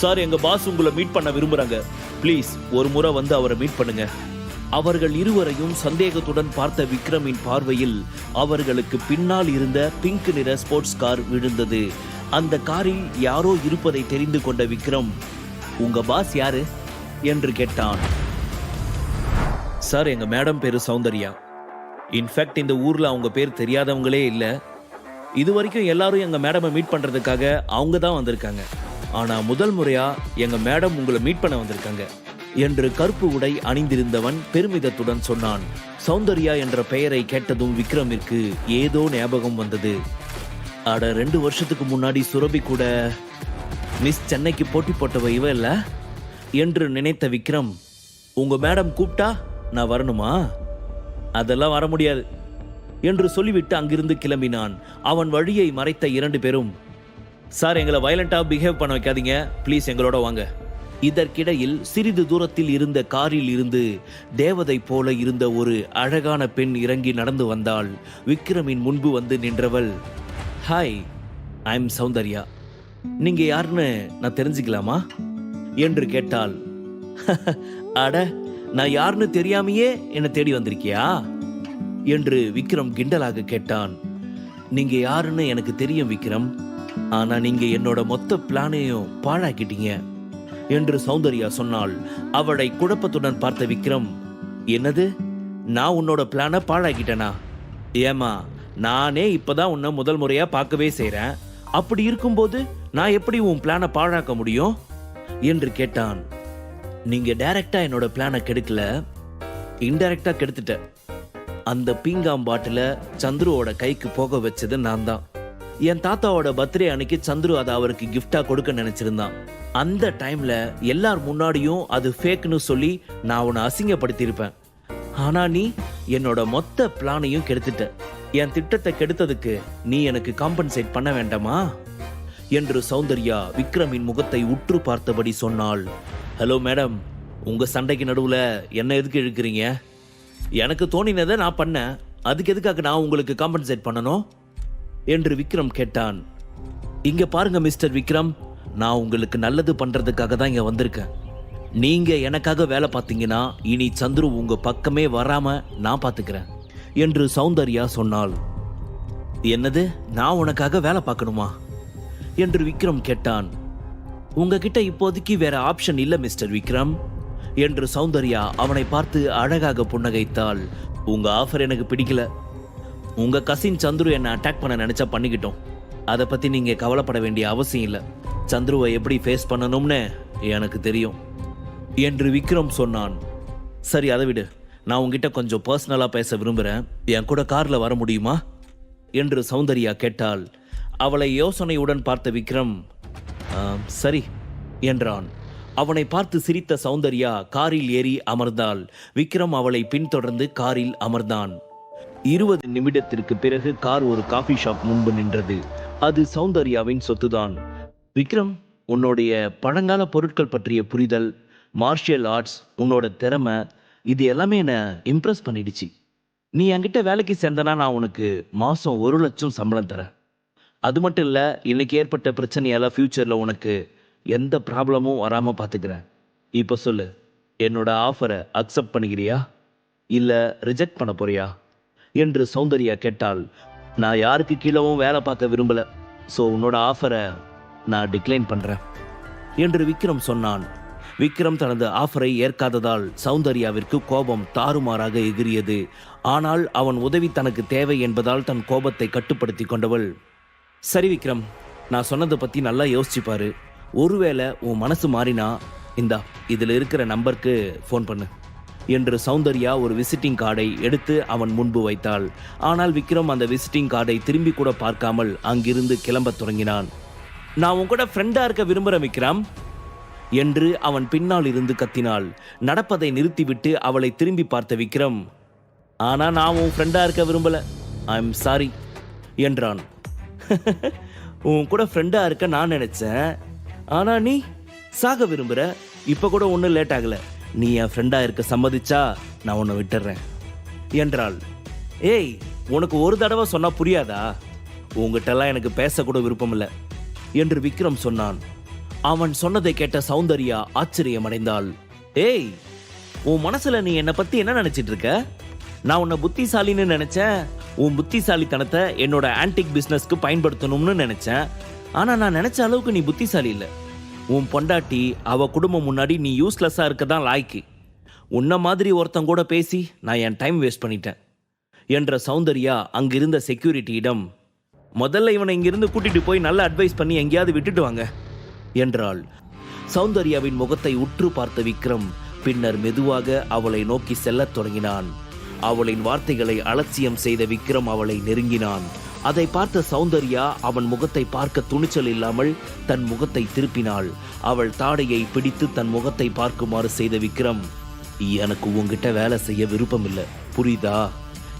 Sir எங்க pass உங்களை meet பண்ண விரும்புறாங்க. ப்ளீஸ் ஒரு முறை வந்து அவரை மீட் பண்ணுங்க. அவர்கள் இருவரையும் சந்தேகத்துடன் பார்த்த விக்ரமின் பார்வையில் அவர்களுக்கு பின்னால் இருந்த பிங்க் நிற ஸ்போர்ட்ஸ் கார் விழுந்தது. அந்த காரில் யாரோ இருப்பதை தெரிந்து கொண்ட விக்ரம் உங்க பாஸ் யாரு? என்று கேட்டான். சார் எங்க மேடம் பேரு சௌந்தர்யா. இன்ஃபேக்ட் இந்த ஊர்ல அவங்க பேர் தெரியாதவங்களே இல்லை. இது வரைக்கும் எல்லாரும் எங்க மேடமை மீட் பண்றதுக்காக அவங்க தான் வந்திருக்காங்க. ஆனா முதல் முறையா எங்க மேடம் உங்களை மீட் பண்ண வந்திருக்காங்க. என்று கருப்பு உடை அணிந்திருந்தவன் பெருமிதத்துடன் சொன்னான். சௌந்தர்யா என்ற பெயரை கேட்டதும் விக்ரமிற்கு ஏதோ ஞாபகம் வந்தது. அட ரெண்டு வருஷத்துக்கு முன்னாடி சுரபி கூட மிஸ் சென்னைக்கு போட்டி போட்டவ இவ இல்ல? என்று நினைத்த விக்ரம் உங்க மேடம் கூப்பிட்டா நான் வரணுமா? அதெல்லாம் வர முடியாது என்று சொல்லிவிட்டு அங்கிருந்து கிளம்பினான். அவன் வழியை மறைத்த இரண்டு பேரும் சார் எங்களை வயலண்டாக பிஹேவ் பண்ண வைக்காதீங்க. ப்ளீஸ் எங்களோட வாங்க. இதற்கிடையில் சிறிது தூரத்தில் இருந்த காரில் இருந்து தேவதை போல இருந்த ஒரு அழகான பெண் இறங்கி நடந்து வந்தாள். விக்ரமின் முன்பு வந்து நின்றவள் ஹாய் ஐ எம் சௌந்தர்யா. நீங்க யாருன்னு நான் தெரிஞ்சுக்கலாமா? என்று கேட்டாள். அட நான் யாருன்னு தெரியாமையே என்னை தேடி வந்திருக்கியா? என்று விக்ரம் கிண்டலாக கேட்டான். நீங்க யாருன்னு எனக்கு தெரியும் விக்ரம். ஆனா நீங்க என்னோட மொத்த பிளானையும் பாழாக்கிட்டீங்க என்று சௌந்தர்யா சொன்னாள் அவளை குழப்பத்துடன் பார்த்த விக்ரம் என்னது? நான் உன்னோட பிளானை பாழாக்கிட்டேனா? ஏமா நானே இப்பதான் உன்னை முதல் முறையா பார்க்கவே செய்றேன். அப்படி இருக்கும்போது நான் எப்படி உன் பிளானை பாழாக்க முடியும்? என்று கேட்டான். நீங்க டைரக்டா என்னோட பிளானை கெடுக்கல. இன்டைரக்டா கெடுத்துட்ட. அந்த பீங்காம் பாட்டில சந்துருவோட கைக்கு போக வச்சது நான் தான். என் தாத்தாவோட பர்த்டே அன்னைக்கு சந்துரு அதை அவருக்கு கிஃப்டா கொடுக்க நினைச்சிருந்தான். அந்த டைம்ல எல்லார் முன்னாடியும் அது ஃபேக்னு சொல்லி நான் உன்னை அசிங்கப்படுத்தியிருப்பேன். ஆனா நீ என்னோட மொத்த பிளானையும் கெடுத்துட்ட. என் திட்டத்தை கெடுத்ததுக்கு நீ எனக்கு காம்பன்சேட் பண்ண வேண்டாமா? என்று சௌந்தர்யா விக்ரமின் முகத்தை உற்று பார்த்தபடி சொன்னாள். ஹலோ மேடம் உங்க சண்டைக்கு நடுவுல என்ன எதுக்கு இழுக்கிறீங்க? எனக்கு தோணினதை நான் பண்ணேன். அதுக்கு எதுக்காக நான் உங்களுக்கு காம்பன்சேட் பண்ணணும்? என்று விக்ரம் கேட்டான். இங்க பாருங்க மிஸ்டர் விக்ரம். நான் உங்களுக்கு நல்லது பண்றதுக்காக தான் இங்க வந்திருக்கேன். நீங்க எனக்காக வேலை பார்த்தீங்கன்னா இனி சந்துரு உங்க பக்கமே வராம நான் பாத்துக்கிறேன் என்று சௌந்தர்யா சொன்னாள். என்னது நான் உனக்காக வேலை பார்க்கணுமா? என்று விக்ரம் கேட்டான். உங்ககிட்ட இப்போதைக்கு வேற ஆப்ஷன் இல்லை மிஸ்டர் விக்ரம் என்று சௌந்தர்யா அவனை பார்த்து அழகாக புன்னகைத்தாள். உங்க ஆஃபர் எனக்கு பிடிக்கல. உங்க கசின் சந்துரு என்னை அட்டாக் பண்ண நினச்சா பண்ணிக்கிட்டோம். அதை பத்தி நீங்க கவலைப்பட வேண்டிய அவசியம் இல்லை. சந்துருவை எப்படி ஃபேஸ் பண்ணணும்னு எனக்கு தெரியும். என்று விக்ரம் சொன்னான். சரி அதை விடு. நான் உங்ககிட்ட கொஞ்சம் பர்சனலாக பேச விரும்புகிறேன் என் கூட காரில் வர முடியுமா? என்று சௌந்தர்யா கேட்டாள். அவளை யோசனையுடன் பார்த்த விக்ரம் சரி என்றான். அவனை பார்த்து சிரித்த சௌந்தர்யா காரில் ஏறி அமர்ந்தாள். விக்ரம் அவளை பின்தொடர்ந்து காரில் அமர்ந்தான். இருபது நிமிடத்திற்கு பிறகு கார் ஒரு காஃபி ஷாப் முன்பு நின்றது. அது சௌந்தர்யாவின் சொத்துதான். விக்ரம் உன்னுடைய பழங்கால பொருட்கள் பற்றிய புரிதல் மார்ஷியல் ஆர்ட்ஸ் உன்னோட திறமை இது எல்லாமே என்னை இம்ப்ரெஸ் பண்ணிடுச்சு. நீ என்கிட்ட வேலைக்கு சேர்ந்தனா நான் உனக்கு மாதம் ஒரு லட்சம் சம்பளம் தரேன். அது மட்டும் இல்லை இன்னைக்கு ஏற்பட்ட பிரச்சனையால் ஃப்யூச்சரில் உனக்கு எந்த ப்ராப்ளமும் வராமல் பார்த்துக்கிறேன் இப்போ சொல்லு என்னோட ஆஃபரை அக்செப்ட் பண்ணிக்கிறியா? இல்லை ரிஜெக்ட் பண்ண போறியா? என்று சௌந்தர்யா கேட்டாள். நான் யாருக்கு கீழவும் வேலை பார்க்க விரும்பல. ஸோ உன்னோட ஆஃபரை நான் டிக்ளைன் பண்ணுறேன் என்று விக்ரம் சொன்னான். விக்ரம் தனது ஆஃபரை ஏற்காததால் சௌந்தர்யாவிற்கு கோபம் தாறுமாறாக எகிரியது ஆனால் அவன் உதவி தனக்கு தேவை என்பதால் தன் கோபத்தை கட்டுப்படுத்தி கொண்டவள் சரி விக்ரம் நான் சொன்னதை பற்றி நல்லா யோசிச்சுப்பாரு ஒருவேளை உன் மனசு மாறினா இந்தா இதில் இருக்கிற நம்பருக்கு ஃபோன் பண்ணு. என்று சௌந்தர்யா ஒரு விசிட்டிங் கார்டை எடுத்து அவன் முன்பு வைத்தாள். ஆனால் விக்ரம் அந்த விசிட்டிங் கார்டை திரும்பி கூட பார்க்காமல் அங்கிருந்து கிளம்பத் தொடங்கினான். நான் உன் கூட ஃப்ரெண்டா இருக்க விரும்புகிறேன் விக்ரம் என்று அவன் பின்னால் இருந்து கத்தினாள். நடப்பதை நிறுத்திவிட்டு அவளை திரும்பி பார்த்த விக்ரம் ஆனா நான் உன் ஃப்ரெண்டா இருக்க விரும்பல. ஐ எம் சாரி என்றான். உன் கூட ஃப்ரெண்டா இருக்க நான் நினைச்சேன் ஆனா நீ சாக விரும்புற இப்ப கூட ஒன்றும் லேட் ஆகலை. நீ என் ஃப்ரெண்டாக இருக்க சம்மதிச்சா நான் உன்னை விட்டுறேன். என்றாள். ஏய் உனக்கு ஒரு தடவை சொன்னால் புரியாதா? உங்ககிட்டலாம் எனக்கு பேசக்கூட விருப்பம் இல்லை என்று விக்ரம் சொன்னான். அவன் சொன்னதை கேட்ட சௌந்தர்யா ஆச்சரியமடைந்தாள். ஏய் உன் மனசுல நீ என்னை பத்தி என்ன நினைச்சிட்டு இருக்க? நான் உன்னை புத்திசாலின்னு நினைச்சேன் உன் புத்திசாலித்தனத்தை என்னோட ஆன்டிக் பிஸ்னஸ்க்கு பயன்படுத்தணும்னு நினைச்சேன். ஆனா நான் நினைச்ச அளவுக்கு நீ புத்திசாலி இல்லை. உன் பொண்டாட்டி அவ குடும்பம் முன்னாடி நீ யூஸ்லெஸ்ஸாக இருக்க தான் லாய்க்கு. உன்ன மாதிரி ஒருத்தன் கூட பேசி நான் என் டைம் வேஸ்ட் பண்ணிட்டேன். என்ற சௌந்தர்யா அங்கிருந்த செக்யூரிட்டியிடம் முதல்ல இவனை இங்கிருந்து கூட்டிட்டு போய் நல்ல அட்வைஸ் பண்ணி எங்கேயாவது விட்டுட்டு வாங்க என்றாள். சௌந்தர்யாவின் முகத்தை உற்று பார்த்த விக்ரம் பின்னர் மெதுவாக அவளை நோக்கி செல்லத் தொடங்கினான். அவளின் வார்த்தைகளை அலட்சியம் செய்த விக்ரம் அவளை நெருங்கினான். அதை பார்த்த சௌந்தர்யா அவன் முகத்தை பார்க்க துணிச்சல் இல்லாமல் தன் முகத்தை திருப்பினாள். அவள் தாடையை பிடித்து தன் முகத்தை பார்க்குமாறு செய்த விக்ரம் எனக்கு உங்ககிட்ட வேலை செய்ய விருப்பம் இல்லை புரியுதா?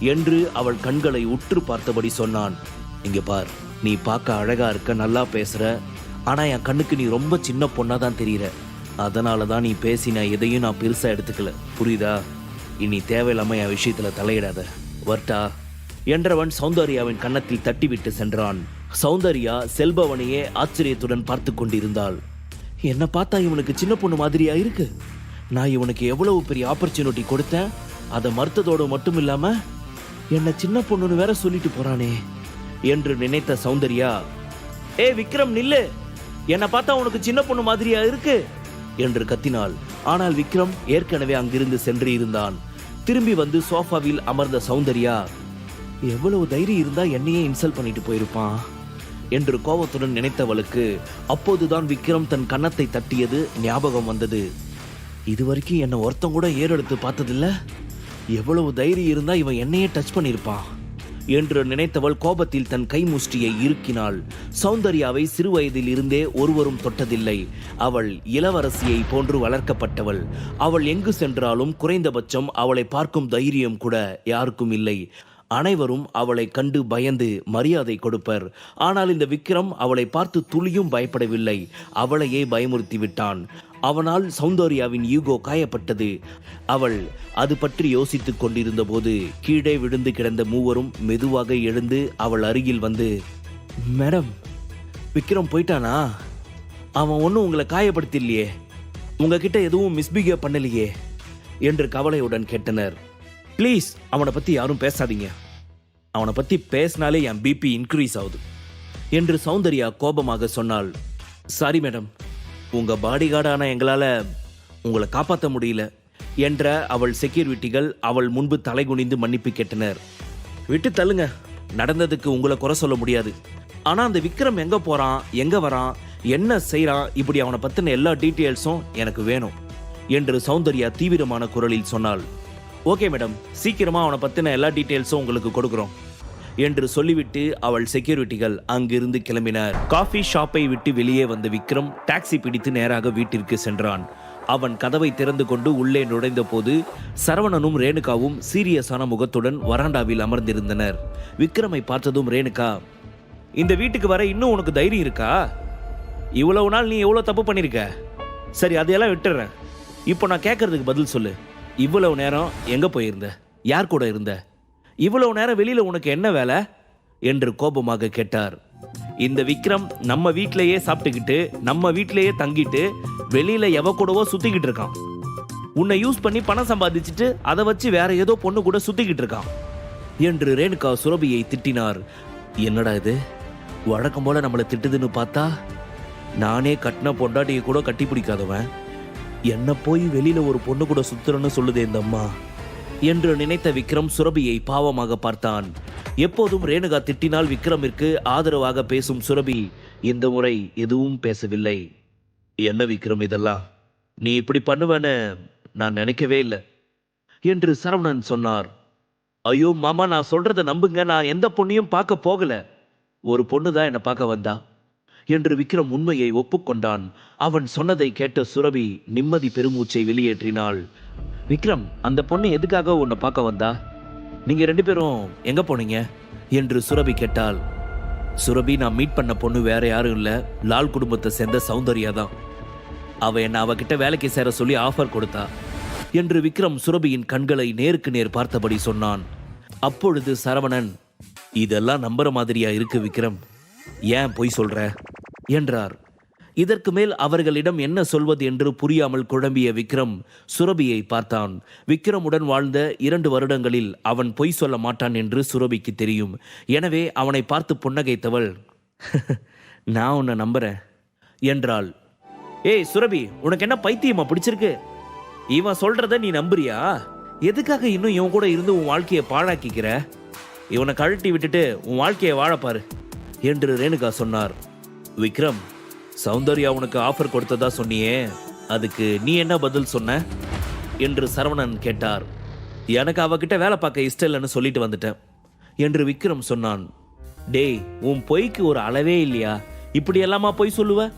என்று அவள் கண்களை உற்று பார்த்தபடி சொன்னான். இங்க பார் நீ பார்க்க அழகா இருக்க நல்லா பேசுற. ஆனா என் கண்ணுக்கு நீ ரொம்ப சின்ன பொண்ணா தான் தெரியற. அதனால தான் நீ பேசின எதையும் நான் பெருசா எடுத்துக்கல. புரியுதா? இனி தேவையில்லாம என் விஷயத்துல தலையிடாத. வர்ட்டா? என்றவன் சௌந்தர்யாவின் கன்னத்தில் தட்டிவிட்டு சென்றான். சௌந்தர்யா செல்பவனையே ஆச்சரியத்துடன் பார்த்து கொண்டிருந்தாள். என்ன பார்த்தா இவனுக்கு சின்ன பொண்ணு மாதிரியா இருக்கு? நான் இவனுக்கு எவ்வளவு பெரிய ஆப்பர்ச்சுனிட்டி கொடுத்தேன்? அதை மறுத்ததோடு மட்டும் இல்லாம என்ன சின்ன பொண்ணுன்னு வேற சொல்லிட்டு போறானே என்று நினைத்த சௌந்தர்யா. ஏ விக்ரம் நில்லு. என்னை பார்த்தா உனக்கு சின்ன பொண்ணு மாதிரியா இருக்கு? என்று கத்தினாள். ஆனால் விக்ரம் ஏற்கனவே அங்கிருந்து சென்று இருந்தான். திரும்பி வந்து சோஃபாவில் அமர்ந்த சௌந்தர்யா எவ்வளவு தைரியம் இருந்தா என்னையே இன்சல்ட் பண்ணிட்டு போயிருப்பான்? என்று கோபத்துடன் நினைத்தவளுக்கு அப்போதுதான் விக்ரம் தன் கன்னத்தை தட்டியது ஞாபகம் வந்தது. இதுவரைக்கும் என்னை ஒருத்தம் கூட ஏறெடுத்து பார்த்ததில்ல. எவ்வளவு தைரியம் இருந்தா இவன் என்னையே டச் பண்ணியிருப்பான் என்று நினைத்தவள் கோபத்தில் தன் கை முஷ்டியை இறுக்கினாள். சௌந்தர்யாவை சிறுவயதில் இருந்தே ஒருவரும் தொட்டதில்லை. அவள் இளவரசியை போன்று வளர்க்கப்பட்டவள். அவள் எங்கு சென்றாலும் குறைந்தபட்சம் அவளை பார்க்கும் தைரியம் கூட யாருக்கும் இல்லை. அனைவரும் அவளை கண்டு பயந்து மரியாதை கொடுப்பர். ஆனால் இந்த விக்ரம் அவளை பார்த்து துளியும் பயப்படவில்லை. அவளையே பயமுறுத்தி விட்டான் அவனால் சௌந்தர்யாவின் ஈகோ காயப்பட்டது. அவள் அது பற்றி யோசித்துக் கொண்டிருந்த போது கீழே விழுந்து கிடந்த மூவரும் மெதுவாக எழுந்து அவள் அருகில் வந்து மேடம் விக்ரம் போயிட்டானா? அவன் ஒன்றும் உங்களை காயப்படுத்தலையே உங்ககிட்ட எதுவும் மிஸ்பிஹேவ் பண்ணலையே என்று கவலையுடன் கேட்டனர். ப்ளீஸ் அவனை பற்றி யாரும் பேசாதீங்க. அவனை பற்றி பேசினாலே என் பிபி இன்க்ரீஸ் ஆகுது. என்று சௌந்தர்யா கோபமாக சொன்னாள் சாரி மேடம் உங்கள் பாடிகார்டான எங்களால் உங்களை காப்பாற்ற முடியல என்ற அவள் செக்யூரிட்டிகள் அவள் முன்பு தலைகுனிந்து மன்னிப்பு கேட்டனர். விட்டு தள்ளுங்க. நடந்ததுக்கு உங்களை குறை சொல்ல முடியாது. ஆனால் அந்த விக்ரம் எங்கே போகிறான் எங்கே வரான்? என்ன செய்கிறான் இப்படி அவனை பற்றின எல்லா டீட்டெயில்ஸும் எனக்கு வேணும் என்று சௌந்தர்யா தீவிரமான குரலில் சொன்னாள் ஓகே மேடம் சீக்கிரமாக அவனை பற்றின எல்லா டீட்டெயில்ஸும் உங்களுக்கு கொடுக்குறோம். என்று சொல்லிவிட்டு அவள் செக்யூரிட்டிகள் அங்கிருந்து கிளம்பினார். காஃபி ஷாப்பை விட்டு வெளியே வந்த விக்ரம் டாக்ஸி பிடித்து நேராக வீட்டிற்கு சென்றான். அவன் கதவை திறந்து கொண்டு உள்ளே நுழைந்த போது சரவணனும் ரேணுகாவும் சீரியஸான முகத்துடன் வராண்டாவில் அமர்ந்திருந்தனர். விக்ரமை பார்த்ததும் ரேணுகா இந்த வீட்டுக்கு வர இன்னும் உனக்கு தைரியம் இருக்கா? இவ்வளவு நாள் நீ எவ்வளோ தப்பு பண்ணியிருக்க சரி அதையெல்லாம் விட்டுறேன். இப்போ நான் கேட்கறதுக்கு பதில் சொல்லு. இவ்வளவு நேரம் எங்கே போயிருந்த? யார் கூட இருந்த? இவ்வளவு நேரம் வெளியில் உனக்கு என்ன வேலை? என்று கோபமாக கேட்டார். இந்த விக்ரம் நம்ம வீட்டிலேயே சாப்பிட்டுக்கிட்டு நம்ம வீட்டிலேயே தங்கிட்டு வெளியில் எவ கூடவோ சுற்றிக்கிட்டு இருக்கான். உன்னை யூஸ் பண்ணி பணம் சம்பாதிச்சுட்டு அதை வச்சு வேற ஏதோ பொண்ணு கூட சுற்றிக்கிட்டு இருக்கான். என்று ரேணுகா சுரபியை திட்டினார். என்னடா இது? வழக்கம் போல நம்மளை திட்டுதுன்னு பார்த்தா நானே கட்டின பொண்டாட்டியை கூட கட்டி பிடிக்காதவன் என்ன போய் வெளியில ஒரு பொண்ணு கூட சுத்துறன்னு சொல்லுதே இந்த அம்மா. என்று நினைத்த விக்ரம் சுரபியை பாவமாக பார்த்தான். எப்போதும் ரேணுகா திட்டினால் விக்ரமிற்கு ஆதரவாக பேசும் சுரபி இந்த முறை எதுவும் பேசவில்லை. என்ன விக்ரம் இதெல்லாம்? நீ இப்படி பண்ணுவேன்னு நான் நினைக்கவே இல்லை என்று சரவணன் சொன்னார். ஐயோ மாமா நான் சொல்றத நம்புங்க. நான் எந்த பொண்ணையும் பார்க்க போகல. ஒரு பொண்ணு தான் என்னை பார்க்க வந்தா. என்று விக்ரம் உண்மையை ஒப்புக்கொண்டான். அவன் சொன்னதை கேட்ட சுரபி நிம்மதி பெருமூச்சை வெளியேற்றினாள். விக்ரம் அந்த பொண்ணு எதுக்காக உன்னை பார்க்க வந்தா? நீங்க ரெண்டு பேரும் எங்க போனீங்க? என்று சுரபி கேட்டாள். சுரபி நான் மீட் பண்ண பொண்ணு வேற யாரும் இல்லை. லால் குடும்பத்தை சேர்ந்த சௌந்தர்யா தான். அவ என்ன அவகிட்ட வேலைக்கு சேர சொல்லி ஆஃபர் கொடுத்தா? என்று விக்ரம் சுரபியின் கண்களை நேருக்கு நேர் பார்த்தபடி சொன்னான். அப்பொழுது சரவணன் இதெல்லாம் நம்புற மாதிரியா இருக்கு விக்ரம்? ஏன் பொய் சொல்ற? என்றார். இதற்கு மேல் அவர்களிடம் என்ன சொல்வது என்று புரியாமல் குழம்பிய விக்ரம் சுரபியை பார்த்தான். விக்ரமுடன் வாழ்ந்த இரண்டு வருடங்களில் அவன் பொய் சொல்ல மாட்டான் என்று சுரபிக்கு தெரியும். எனவே அவனை பார்த்து புன்னகைத்தவள் நான் உன்னை நம்புறேன் என்றாள். ஏய் சுரபி உனக்கு என்ன பைத்தியமா பிடிச்சிருக்கு? இவன் சொல்றத நீ நம்புறியா? எதுக்காக இன்னும் இவன் கூட இருந்து உன் வாழ்க்கையை பாழாக்கிக்கிற? இவனை கழட்டி விட்டுட்டு உன் வாழ்க்கையை வாழப்பாரு என்று ரேணுகா சொன்னார். விக்ரம் சௌந்தர்யா உனக்கு ஆஃபர் கொடுத்ததா சொன்னியே? அதுக்கு நீ என்ன பதில் சொன்ன? என்று சரவணன் கேட்டார். எனக்கு அவகிட்ட வேலை பார்க்க இஷ்டம் இல்லைன்னு சொல்லிட்டு வந்துட்டேன் என்று விக்ரம் சொன்னான். டேய் உன் பொய்க்கு ஒரு அளவே இல்லையா? இப்படி எல்லாமா பொய் சொல்லுவ?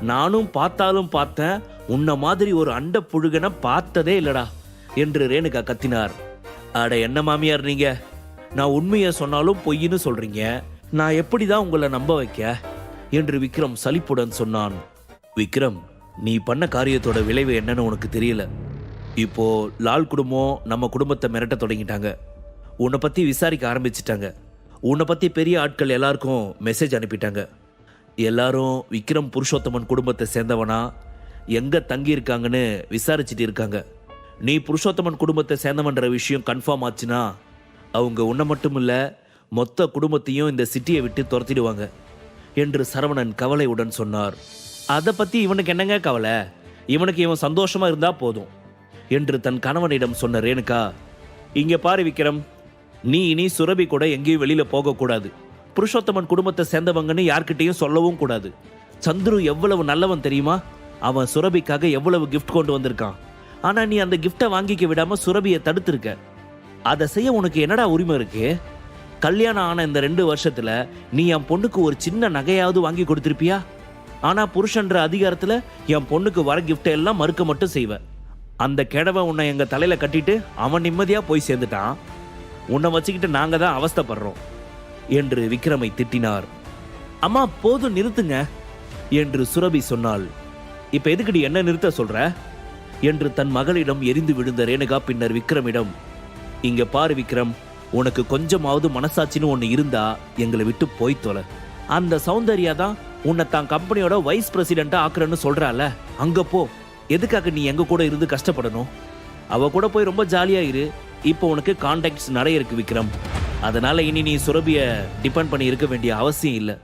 நானும் பார்த்தாலும் பார்த்தேன் உன்ன மாதிரி ஒரு அண்ட புழுகனை பார்த்ததே இல்லடா என்று ரேணுகா கத்தினார். அட என்ன மாமியார் நீங்க? நான் உண்மையை சொன்னாலும் பொய்ன்னு சொல்றீங்க. நான் எப்படி தான் உங்களை நம்ப வைக்க? என்று விக்ரம் சலிப்புடன் சொன்னான். விக்ரம் நீ பண்ண காரியத்தோட விளைவு என்னன்னு உனக்கு தெரியல. இப்போ லால் குடும்பம் நம்ம குடும்பத்தை மிரட்ட தொடங்கிட்டாங்க. உன்னை பத்தி விசாரிக்க ஆரம்பிச்சிட்டாங்க. உன்னை பத்தி பெரிய ஆட்கள் எல்லாருக்கும் மெசேஜ் அனுப்பிட்டாங்க. எல்லாரும் விக்ரம் புருஷோத்தமன் குடும்பத்தை சேர்ந்தவனா? எங்க தங்கி இருக்காங்கன்னு விசாரிச்சுட்டு இருக்காங்க. நீ புருஷோத்தமன் குடும்பத்தை சேர்ந்தவன்ற விஷயம் கன்ஃபார்ம் ஆச்சுன்னா அவங்க உன்னை மட்டும் இல்லை மொத்த குடும்பத்தையும் இந்த சிட்டியை விட்டு துரத்திடுவாங்க. என்று சரவணன் கவலையுடன் சொன்னார். அதை பத்தி இவனுக்கு என்னங்க கவலை? இவனுக்கு இவன் சந்தோஷமா இருந்தா போதும் என்று தன் கணவனிடம் சொன்ன ரேணுகா. இங்க பாரு விக்ரம் நீ இனி சுரபி கூட எங்கேயும் வெளியில போகக்கூடாது புருஷோத்தமன் குடும்பத்தை சேர்ந்தவங்கன்னு யார்கிட்டையும் சொல்லவும் கூடாது. சந்துரு எவ்வளவு நல்லவன் தெரியுமா? அவன் சுரபிக்காக எவ்வளவு கிஃப்ட் கொண்டு வந்திருக்கான். ஆனா நீ அந்த கிஃப்டை வாங்கிக்க விடாம சுரபியை தடுத்திருக்க. அதை செய்ய உனக்கு என்னடா உரிமை இருக்கு? கல்யாணம் ஆன இந்த ரெண்டு வருஷத்துல நீ என் பொண்ணுக்கு ஒரு சின்ன நகையாவது வாங்கி கொடுத்துருப்பியா? ஆனா புருஷன்ற அதிகாரத்துல என் பொண்ணுக்கு வர கிஃப்ட் எல்லாம் மறுக்க மட்டும் செய்வ. அந்த கிழவை உன்னை எங்க தலையில கட்டிட்டு அவன் நிம்மதியா போய் சேர்ந்துட்டான். உன்னை வச்சுக்கிட்டு நாங்க தான் அவஸ்தைப்படுறோம் என்று விக்ரமை திட்டினார். அம்மா போதும் நிறுத்துங்க என்று சுரபி சொன்னாள். இப்ப எதுக்குடி என்ன நிறுத்த சொல்ற? என்று தன் மகளிடம் எரிந்து விழுந்த ரேணுகா பின்னர் விக்ரமிடம் இங்க பாரு விக்ரம் உனக்கு கொஞ்சமாவது மனசாட்சின்னு ஒன்று இருந்தா எங்களை விட்டு போய் தொலை. அந்த சௌந்தர்யா தான் உன்னை தான் கம்பெனியோட வைஸ் பிரசிடென்ட்டா ஆக்குறேன்னு சொல்றால. அங்க போ. எதுக்காக நீ எங்க கூட இருந்து கஷ்டப்படணும்? அவ கூட போய் ரொம்ப ஜாலியா இரு. இப்போ உனக்கு கான்டாக்ட்ஸ் நிறைய இருக்கு விக்ரம். அதனால இனி நீ சுரபிய டிபெண்ட் பண்ணி இருக்க வேண்டிய அவசியம் இல்லை.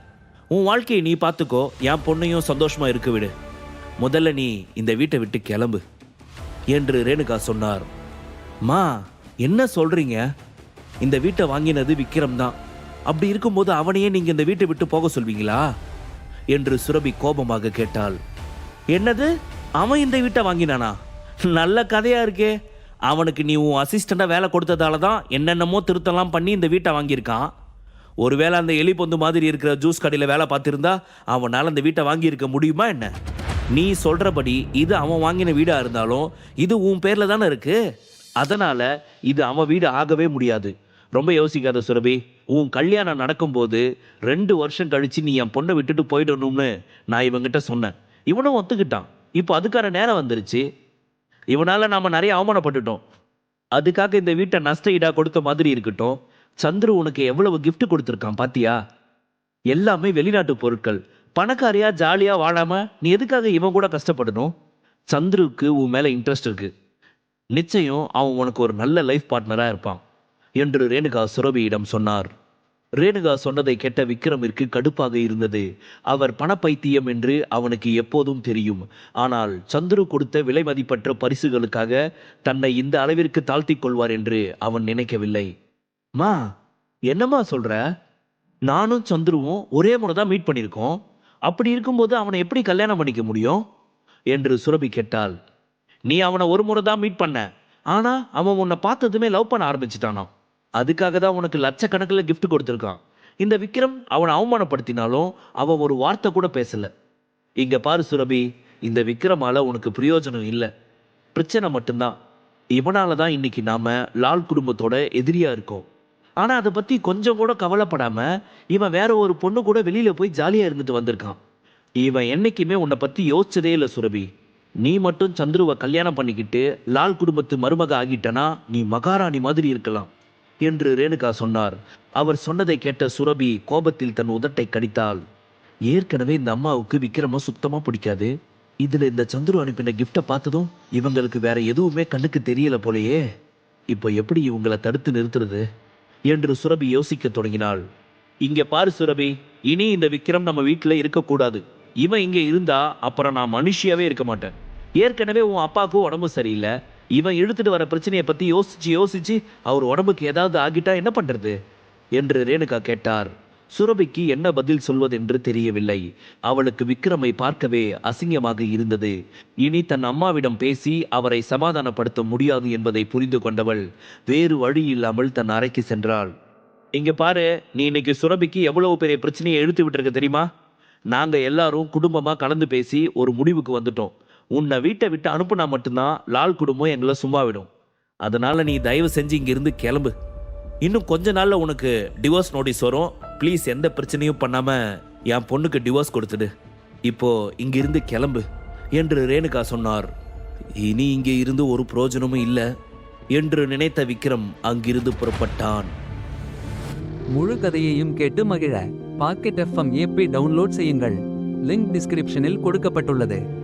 உன் வாழ்க்கையை நீ பார்த்துக்கோ. என் பொண்ணையும் சந்தோஷமா இருக்க விடு. முதல்ல நீ இந்த வீட்டை விட்டு கிளம்பு. என்று ரேணுகா சொன்னார். மா என்ன சொல்றீங்க? இந்த வீட்டை வாங்கினது விக்ரம் தான். அப்படி இருக்கும்போது அவனையே நீங்க இந்த வீட்டை விட்டு போக சொல்வீங்களா? என்று சுரபி கோபமாக கேட்டாள். என்னது? அவன் இந்த வீட்டை வாங்கினானா? நல்ல கதையா இருக்கே. அவனுக்கு நீ உன் அசிஸ்டண்டா வேலை கொடுத்ததால தான் என்னென்னமோ திருத்தலாம் பண்ணி இந்த வீட்டை வாங்கியிருக்கான். ஒருவேளை அந்த எலி பொந்து மாதிரி இருக்கிற ஜூஸ் கடையில் வேலை பார்த்துருந்தா அவனால் அந்த வீட்டை வாங்கியிருக்க முடியுமா என்ன? நீ சொல்கிறபடி இது அவன் வாங்கின வீடாக இருந்தாலும் இது உன் பேரில் தானே இருக்கு? அதனால் இது அவன் வீடு ஆகவே முடியாது. ரொம்ப யோசிக்காத சுரபி உன் கல்யாணம் நடக்கும்போது ரெண்டு வருஷம் கழிச்சு நீ என் பொண்ணை விட்டுட்டு போயிடணும்னு நான் இவங்கிட்ட சொன்னேன். இவனும் ஒத்துக்கிட்டான். இப்போ அதுக்கான நேரம் வந்துருச்சு. இவனால் நாம் நிறைய அவமானப்பட்டுட்டோம். அதுக்காக இந்த வீட்டை நஷ்ட ஈடாக கொடுத்த மாதிரி இருக்கட்டும். சந்துரு உனக்கு எவ்வளவு கிஃப்ட் கொடுத்துருக்கான் பாத்தியா? எல்லாமே வெளிநாட்டு பொருட்கள். பணக்காரியா ஜாலியாக வாழாம நீ எதுக்காக இவன் கூட கஷ்டப்படணும்? சந்துருக்கு உன் மேலே இன்ட்ரெஸ்ட் இருக்கு. நிச்சயம் அவன் உனக்கு ஒரு நல்ல லைஃப் பார்ட்னராக இருப்பான். என்று ரேணுகா சுரபியிடம் சொன்னார். ரேணுகா சொன்னதை கேட்ட விக்ரமிற்கு கடுப்பாக இருந்தது. அவர் பணப்பைத்தியம் என்று அவனுக்கு எப்போதும் தெரியும். ஆனால் சந்துரு கொடுத்த விலை மதிப்பற்ற பரிசுகளுக்காக தன்னை இந்த அளவிற்கு தாழ்த்தி கொள்வார் என்று அவன் நினைக்கவில்லை. மா என்னம்மா சொல்ற? நானும் சந்துருவும் ஒரே முறை தான் மீட் பண்ணியிருக்கோம். அப்படி இருக்கும்போது அவனை எப்படி கல்யாணம் பண்ணிக்க முடியும்? என்று சுரபி கேட்டாள். நீ அவனை ஒரு முறை தான் மீட் பண்ண. ஆனா அவன் உன்னை பார்த்ததுமே லவ் பண்ண ஆரம்பிச்சிட்டானான் அதுக்காக தான் உனக்கு லட்சக்கணக்கில் கிஃப்ட் கொடுத்துருக்கான். இந்த விக்ரம் அவனை அவமானப்படுத்தினாலும் அவன் ஒரு வார்த்தை கூட பேசலை. இங்கே பாரு சுரபி இந்த விக்ரமால் உனக்கு பிரயோஜனம் இல்லை. பிரச்சனை மட்டும்தான். இவனால தான் இன்னைக்கு நாம லால் குடும்பத்தோட எதிரியா இருக்கோம். ஆனால் அதை பற்றி கொஞ்சம் கூட கவலைப்படாம இவன் வேற ஒரு பொண்ணு கூட வெளியில் போய் ஜாலியாக இருந்துட்டு வந்திருக்கான். இவன் என்றைக்குமே உன்னை பற்றி யோசிச்சதே இல்லை சுரபி. நீ மட்டும் சந்துருவை கல்யாணம் பண்ணிக்கிட்டு லால் குடும்பத்து மருமக ஆகிட்டனா நீ மகாராணி மாதிரி இருக்கலாம். என்று ரேணுகா சொன்னார். அவர் சொன்னதை கேட்ட சுரபி கோபத்தில் தன் உதட்டை கடித்தாள். ஏற்கனவே இந்த அம்மாவுக்கு விக்ரம சுத்தமா பிடிக்காது. இதுல இந்த சந்துரு அனுப்பின கிஃப்டை பார்த்ததும் இவங்களுக்கு வேற எதுவுமே கண்ணுக்கு தெரியல போலயே. இப்போ எப்படி இவங்களை தடுத்து நிறுத்துறது என்று சுரபி யோசிக்க தொடங்கினாள். இங்க பாரு சுரபி இனி இந்த விக்ரம் நம்ம வீட்டுல இருக்கக்கூடாது இவன் இங்க இருந்தா அப்புறம் நான் மனுஷியாவே இருக்க மாட்டேன். ஏற்கனவே உன் அப்பாவுக்கும் உடம்பு சரியில்லை. இவன் இழுத்துட்டு வர பிரச்சனையை பத்தி யோசிச்சு யோசிச்சு அவர் உடம்புக்கு ஏதாவது ஆகிட்டா என்ன பண்றது? என்று ரேணுகா கேட்டார். சுரபிக்கு என்ன பதில் சொல்வதென்று தெரியவில்லை. அவளுக்கு விக்ரமை பார்க்கவே அசிங்கமாக இருந்தது. இனி தன் அம்மாவிடம் பேசி அவரை சமாதானப்படுத்த முடியாது என்பதை புரிந்து கொண்டவள் வேறு வழி இல்லாமல் தன் அறைக்கு சென்றாள். இங்க பாரு நீ இன்னைக்கு சுரபிக்கு எவ்வளவு பெரிய பிரச்சனையை எழுத்து விட்டுருக்க தெரியுமா? நாங்க எல்லாரும் குடும்பமா கலந்து பேசி ஒரு முடிவுக்கு வந்துட்டோம். உன்னை வீட்டை விட்டு அனுப்புனா மட்டும்தான் லால் குடும்பம் எங்களை சும்மா விடும் அதனால நீ தயவு செஞ்சு இங்கிருந்து கிளம்பு. இன்னும் கொஞ்ச நாள்ல உனக்கு டிவோர்ஸ் நோட்டீஸ் வரும். ப்ளீஸ் எந்த பிரச்சனையும் பண்ணாம என் பொண்ணுக்கு டிவோர்ஸ் கொடுத்துடு. இப்போ இங்கிருந்து கிளம்பு. என்று ரேணுகா சொன்னார். இனி இங்கே இருந்து ஒரு பிரயோஜனமும் இல்லை. என்று நினைத்த விக்ரம் அங்கிருந்து புறப்பட்டான். முழு கதையையும் கேட்டு மகிழ. பாக்கெட் எஃப்எம் ஏபி டவுன்லோட் செய்யுங்கள். லிங்க் டிஸ்கிரிப்ஷனில் கொடுக்கப்பட்டுள்ளது.